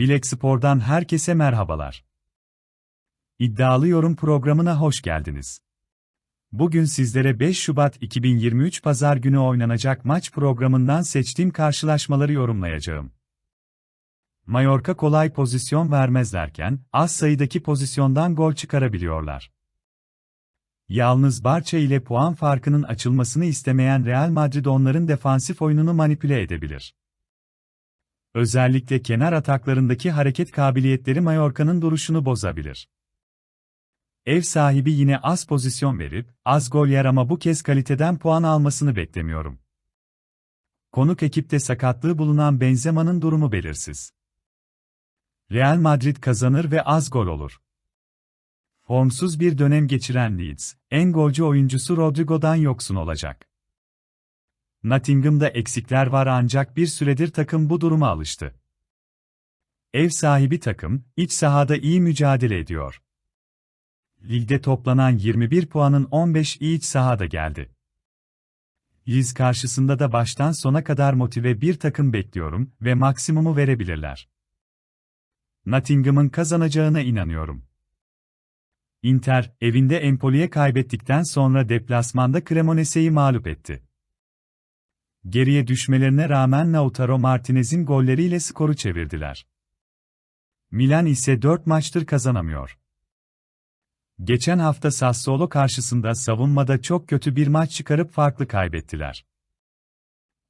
Bilek Spor'dan herkese merhabalar. İddialı Yorum programına hoş geldiniz. Bugün sizlere 5 Şubat 2023 Pazar günü oynanacak maç programından seçtiğim karşılaşmaları yorumlayacağım. Mallorca kolay pozisyon vermezlerken, az sayıdaki pozisyondan gol çıkarabiliyorlar. Yalnız Barça ile puan farkının açılmasını istemeyen Real Madrid onların defansif oyununu manipüle edebilir. Özellikle kenar ataklarındaki hareket kabiliyetleri Mallorca'nın duruşunu bozabilir. Ev sahibi yine az pozisyon verip, az gol yer ama bu kez kaliteden puan almasını beklemiyorum. Konuk ekipte sakatlığı bulunan Benzema'nın durumu belirsiz. Real Madrid kazanır ve az gol olur. Formsuz bir dönem geçiren Leeds, en golcü oyuncusu Rodrigo'dan yoksun olacak. Nottingham'da eksikler var ancak bir süredir takım bu duruma alıştı. Ev sahibi takım, iç sahada iyi mücadele ediyor. Ligde toplanan 21 puanın 15'i iç sahada geldi. Leeds karşısında da baştan sona kadar motive bir takım bekliyorum ve maksimumu verebilirler. Nottingham'ın kazanacağına inanıyorum. Inter, evinde Empoli'ye kaybettikten sonra deplasmanda Cremonese'yi mağlup etti. Geriye düşmelerine rağmen Lautaro Martinez'in golleriyle skoru çevirdiler. Milan ise 4 maçtır kazanamıyor. Geçen hafta Sassuolo karşısında savunmada çok kötü bir maç çıkarıp farklı kaybettiler.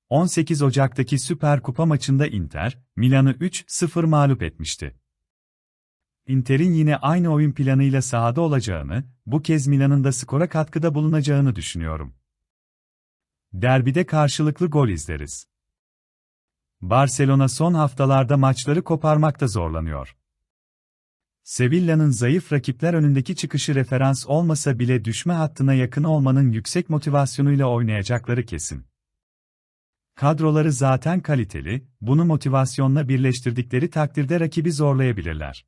18 Ocak'taki Süper Kupa maçında Inter, Milan'ı 3-0 mağlup etmişti. Inter'in yine aynı oyun planıyla sahada olacağını, bu kez Milan'ın da skora katkıda bulunacağını düşünüyorum. Derbide karşılıklı gol izleriz. Barcelona son haftalarda maçları koparmakta zorlanıyor. Sevilla'nın zayıf rakipler önündeki çıkışı referans olmasa bile düşme hattına yakın olmanın yüksek motivasyonuyla oynayacakları kesin. Kadroları zaten kaliteli, bunu motivasyonla birleştirdikleri takdirde rakibi zorlayabilirler.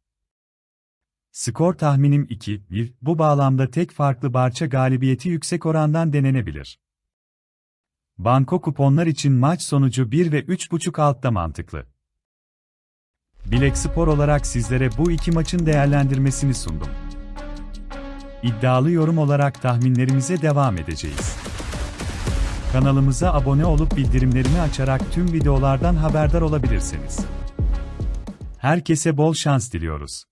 Skor tahminim 2-1, bu bağlamda tek farklı Barça galibiyeti yüksek orandan denenebilir. Banko kuponlar için maç sonucu 1 ve 3.5 altta mantıklı. Bilek Spor olarak sizlere bu iki maçın değerlendirmesini sundum. İddialı yorum olarak tahminlerimize devam edeceğiz. Kanalımıza abone olup bildirimlerini açarak tüm videolardan haberdar olabilirsiniz. Herkese bol şans diliyoruz.